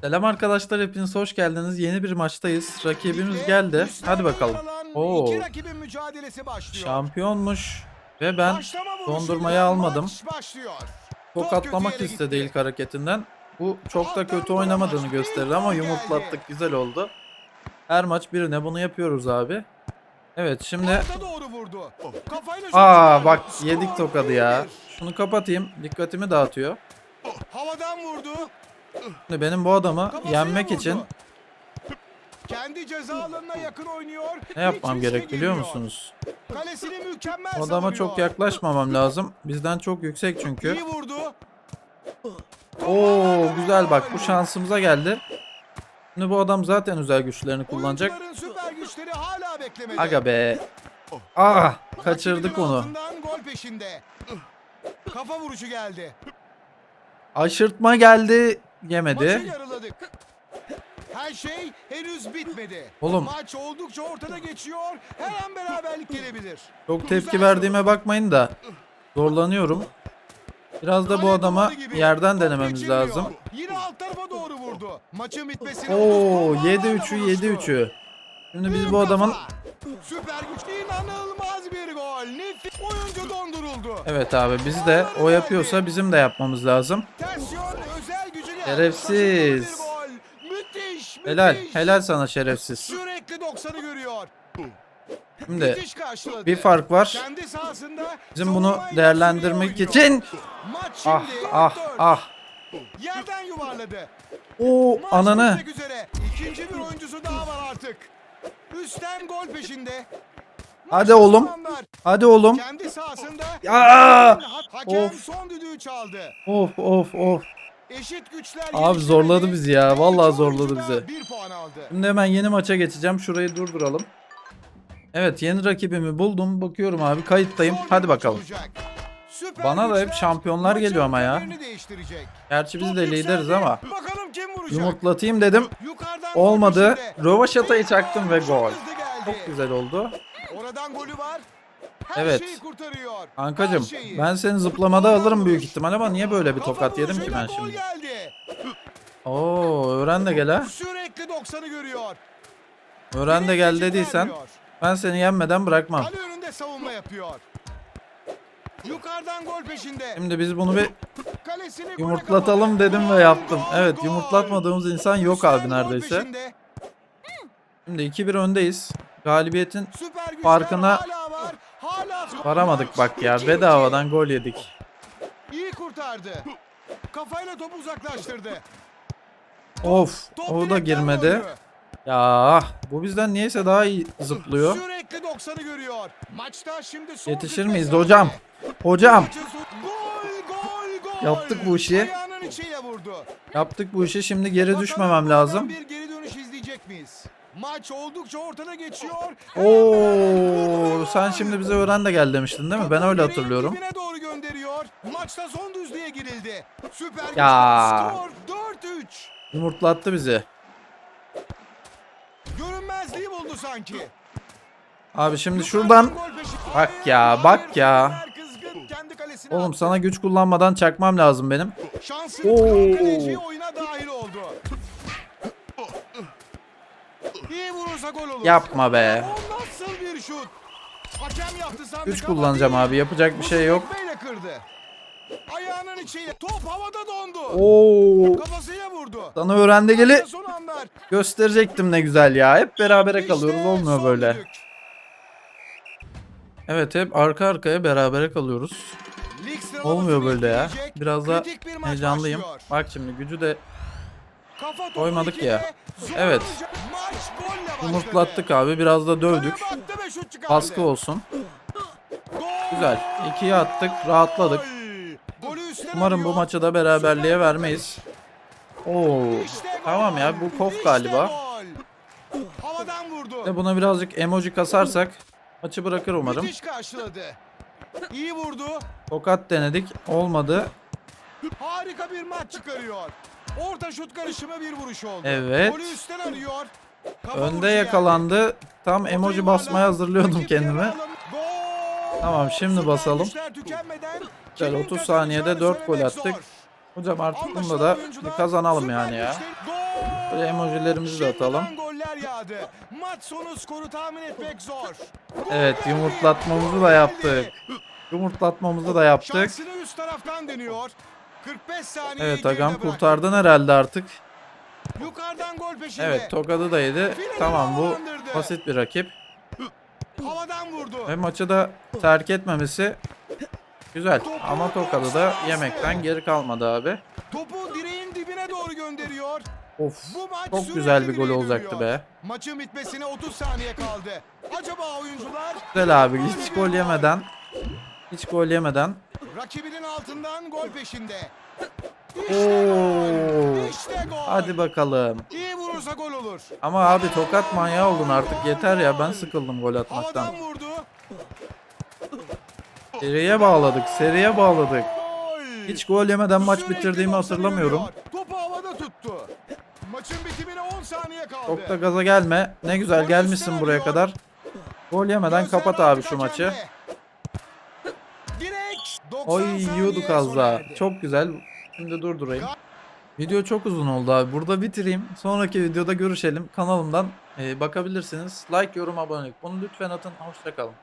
Selam arkadaşlar hepiniz hoş geldiniz. Yeni bir maçtayız. Rakibimiz geldi. Hadi bakalım. Oo. Şampiyonmuş ve ben dondurmayı almadım. tokatlamak istedi ilk hareketinden. Bu çok da kötü oynamadığını gösterir ama yumurtlattık. Güzel oldu. Her maç birine bunu yapıyoruz abi. Evet şimdi aa bak yedik tokadı ya. 1-1. Şunu kapatayım. Dikkatimi dağıtıyor. Havadan vurdu. Şimdi benim bu adamı Kafasıyla yenmek vurdu. için kendi ceza alanına yakın oynuyor. ne yapmam Hiç riske gerek biliyor girmiyor. musunuz? Kalesini mükemmel O adama savunuyor. çok yaklaşmamam lazım. Bizden çok yüksek çünkü. İyi vurdu. Oo güzel bak bu şansımıza geldi. Şimdi bu adam zaten özel güçlerini kullanacak. Oyuncuların süper güçleri hala. Aga be. Ah kaçırdık onu. altından gol peşinde. Kafa vuruşu geldi. Aşırtma geldi Maçı yemedi. yarıladık. Her şey henüz bitmedi. Oğlum. Maç oldukça ortada geçiyor. Her an beraberlik gelebilir. Çok tepki verdiğime bakmayın da zorlanıyorum. Biraz da bu Kale adama duvarı gibi. yerden Top denememiz geçilmiyor. lazım. Yine alt tarafa doğru vurdu. Maçın bitmesine Oo 30 7 puanlarla 3'ü buluştu. 7 3'ü. Şimdi biz bu adamın. Süper güçlü inanılmaz bir gol. Nefis oyuncu donduruldu. Evet abi biz de o yapıyorsa bizim de yapmamız lazım. Ters yön. Şerefsiz. Müthiş, Helal müthiş. helal sana şerefsiz. Sürekli 90'ı görüyor. Şimdi Müthiş karşıladı. bir fark var. Kendi sahasında Bizim bunu değerlendirmek için. Maç şimdi ah ah 4-4. ah. Yerden yuvarladı. O Maç ananı. bitmek üzere. İkinci bir oyuncusu daha var artık. Üstten gol peşinde. Hadi oğlum. Hadi oğlum. Kendi sahasında. Ya! Hakem Of. son düdüğü çaldı. Of of of. Eşit güçler Abi zorladı bizi ya, vallahi zorladı bizi. Şimdi hemen yeni maça geçeceğim. Şurayı durduralım. Evet yeni rakibimi buldum. Bakıyorum abi kayıttayım. Hadi bakalım. Bana da hep şampiyonlar geliyor ama ya. Gerçi biz de lideriz ama. Yumurtlatayım dedim. Olmadı. Rövaşatayı çaktım ve gol. Çok güzel oldu. Oradan golü var. Her Evet. Kankacım ben seni zıplamada alırım büyük ihtimal ama niye böyle bir tokat yedim ki ben şimdi? Oo öğren de gel ha. Sürekli 90'ı görüyor. Öğren de gel dediysen ben seni yenmeden bırakmam. Kale önünde savunma yapıyor. Yukarıdan gol peşinde. Şimdi biz bunu bir yumurtlatalım dedim ve yaptım. Evet yumurtlatmadığımız insan yok abi neredeyse. Şimdi 2-1 öndeyiz. Galibiyetin Farkına varamadık bak ya. Bedavadan gol yedik. İyi kurtardı. Kafayla topu uzaklaştırdı. Of Top o da girmedi. Ya bu bizden niyeyse daha iyi zıplıyor. Sürekli 90'ı görüyor. Maçta şimdi son Yetişir 45 miyiz hocam? Hocam Gol gol gol. Yaptık bu işi. Yaptık bu işi şimdi geri düşmemem lazım. Bir geri dönüş izleyecek miyiz? Maç oldukça ortada geçiyor. Oo sen şimdi bize öğren de gel demiştin değil mi? Ben öyle hatırlıyorum. dibine doğru gönderiyor. Maçta son düzlüğe girildi. Süper Ya. Skor 4-3. Yumurtlattı bizi. Görünmezliği buldu sanki. Abi şimdi şuradan Bak ya, bak ya. Oğlum sana güç kullanmadan çakmam lazım benim. Şansını Oo. oyuna dahil İyi vurursa gol olur. Yapma be. O nasıl bir şut? Hakem yaptı sandık Güç ama kullanacağım değil. abi yapacak bir şey yok. Tekmeyle kırdı. Ayağının içiyle. Top havada dondu. Oo Kafasıyla vurdu. sana öğren de geli Son anlar. gösterecektim ne güzel ya. Hep berabere kalıyoruz olmuyor son böyle. düdük. Evet hep arka arkaya berabere kalıyoruz. Lig sıralamasını Olmuyor böyle ya. etkileyecek Biraz da kritik bir maç heyecanlıyım. başlıyor. Bak şimdi gücü de Kafa Koymadık ikide, ya. Evet. yumurtlattık abi. Biraz da dövdük. Baskı olsun. Güzel. İkiye attık. Rahatladık. Umarım bu maçı da beraberliğe vermeyiz. Oo. Tamam ya bu kof galiba. Ve buna birazcık emoji kasarsak maçı bırakır umarım. İyi vurdu. Tokat denedik. Olmadı. Harika bir maç çıkarıyor. Orta şut karışımı bir vuruş oldu. Evet. Golü üstten arıyor. Kafa Önde vuruşu geldi. yakalandı. Tam emoji basmaya hazırlıyordum kendimi. Tamam, şimdi basalım. Güzel, kimin 30 saniyede kazanacağını 4 gol attık. Hocam artık bunda da bir kazanalım yani ya. Böyle emojilerimizi de atalım. Şimdiden goller yağdı. Maç sonu skoru tahmin etmek zor. Evet yumurtlatmamızı da yaptık. Yumurtlatmamızı da yaptık. Şansını üst taraftan deniyor. 45 saniye Evet bıraktı. kurtardın herhalde artık. Yukarıdan gol peşinde. Evet tokadı da yedi. Tamam bu basit bir rakip. Havadan vurdu. Ve maçı da terk etmemesi güzel. Ama tokadı da yemekten geri kalmadı abi. Topu direğin dibine doğru gönderiyor. Of Bu maç çok güzel bir gol olacaktı dönüyor. be. Maçın bitmesine 30 saniye kaldı. Acaba oyuncular Güzel abi hiç gol yemeden hiç gol yemeden rakibinin altından gol peşinde. İşte, işte gol. hadi bakalım. İyi vurursa gol olur. Ama abi tokat manyağı oldun artık yeter ya ben sıkıldım gol atmaktan. Havadan vurdu. Seriye bağladık seriye bağladık. Gol. Hiç gol yemeden maç bitirdiğimi hatırlamıyorum. Topu havada tuttu. Maçın bitimine 10 saniye kaldı. Çok da gaza gelme. Ne güzel Gol gelmişsin buraya kadar. Gol yemeden kapat abi şu maçı. Hakemde. Direkt 90 Oy yiyorduk az daha. Çok güzel. Şimdi durdurayım. Video çok uzun oldu abi. Burada bitireyim. Sonraki videoda görüşelim. Kanalımdan e, bakabilirsiniz. Like, yorum, abonelik. Bunu lütfen atın. Hoşçakalın.